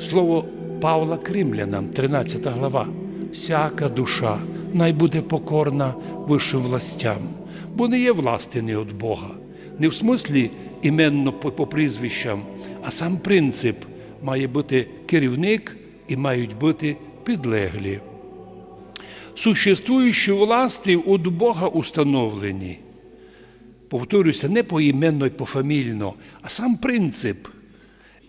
Слово Павла Кримлянам, 13 глава. Всяка душа най буде покорна вищим властям, бо не є власти не від Бога, не в смислі іменно по, по прізвищам, а сам принцип має бути керівник і мають бути підлеглі. Существуючі власти від Бога установлені. Повторюся, не поіменно і пофамільно, а сам принцип.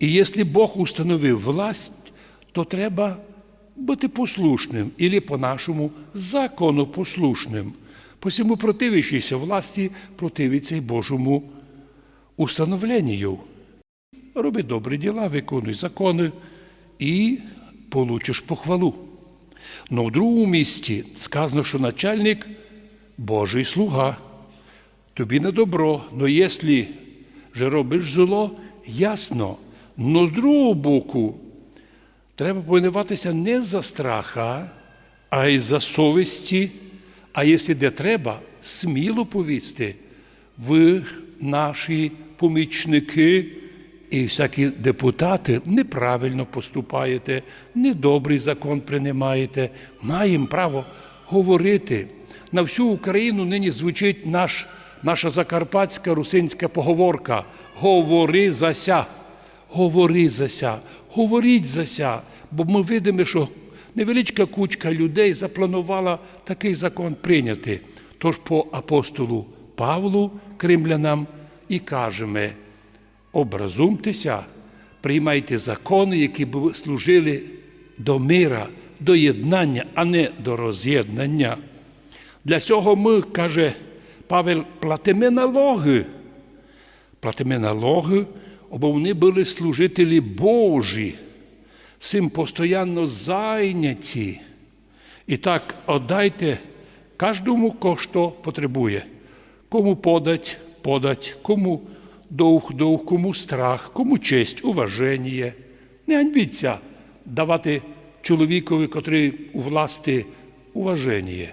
І якщо Бог установив власть, то треба бути послушним, або по-нашому законопослушним. Посему противящийся власті противиться й Божому установленню. Роби добрі діла, виконуй закони і получиш похвалу. Но в другому місці сказано, що начальник Божий слуга. Тобі на добро, но якщо же робиш зло, ясно. Но з другого боку, треба повинуватися не за страха, а й за совісті, а якщо де треба, сміло повісти. Ви, наші помічники і всякі депутати, неправильно поступаєте, недобрий закон приймаєте, маємо право говорити. На всю Україну нині звучить наш, наша закарпатська русинська поговорка Говори зася, говори зася, говоріть зася, бо ми видимо, що невеличка кучка людей запланувала такий закон прийняти. Тож по апостолу Павлу кримлянам і кажемо, образумтеся, приймайте закони, які б служили до мира, до єднання, а не до роз'єднання. Для цього ми, каже Павел, платимо налоги. Платимо налоги, бо вони були служителі Божі, цим постійно зайняті. І так, отдайте кожному, що потребує. Кому подать, подать, кому довг, довг, кому страх, кому честь, уваження. Не ганьбіться давати чоловікові, котрий у власти уваження.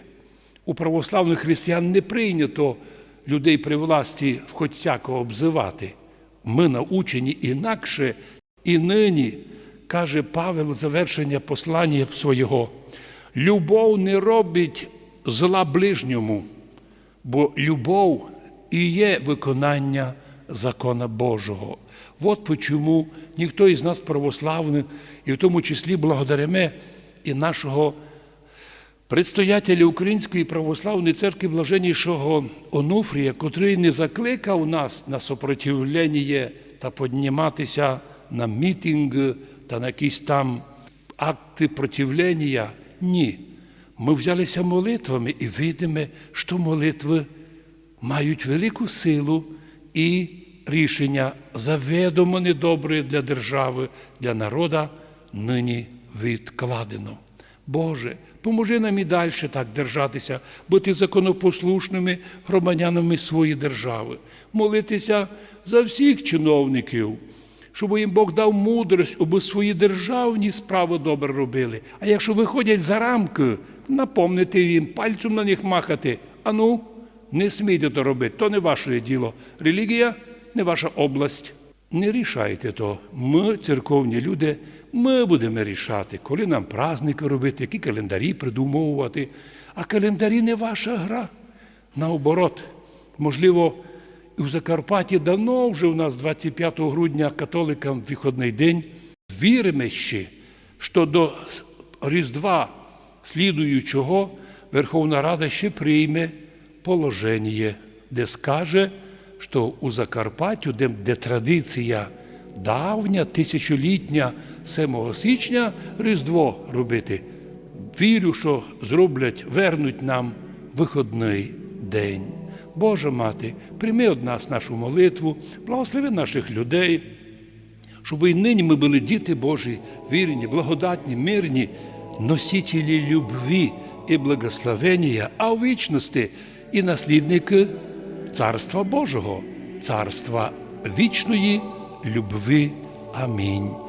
У православних християн не прийнято людей при власті хоч всякого обзивати. Ми научені інакше, і нині, каже Павел, завершення послання свого. Любов не робить зла ближньому, бо любов і є виконання закона Божого. От почому ніхто із нас православних, і в тому числі благодаряме і нашого предстоятеля Української православної церкви блаженнішого Онуфрія, котрий не закликав нас на сопротивлення та підніматися на мітинг та на якісь там акти противлення. Ні. Ми взялися молитвами і видимо, що молитви мають велику силу і рішення заведомо недобре для держави, для народа нині відкладено. Боже, поможи нам і далі так держатися, бути законопослушними громадянами своєї держави, молитися за всіх чиновників, щоб їм Бог дав мудрость, аби свої державні справи добре робили. А якщо виходять за рамки, напомнити їм, пальцем на них махати. Ану, не смійте то робити, то не ваше діло. Релігія не ваша область. Не рішайте то. Ми, церковні люди, ми будемо рішати, коли нам праздники робити, які календарі придумовувати. А календарі не ваша гра. Наоборот, можливо, в Закарпатті давно вже у нас 25 грудня католикам виходний день. Віримо ще, що до Різдва слідуючого Верховна Рада ще прийме положення, де скаже, що у Закарпаттю, де, де традиція давня, тисячолітня, 7 січня Різдво робити, вірю, що зроблять, вернуть нам виходний день. Божа мати, прийми від нас нашу молитву, благослови наших людей, щоб і нині ми були діти Божі, вірні, благодатні, мирні, носителі любві і благословення, а у вічності і наслідники Царства Божого, царства вічної любви. Амінь.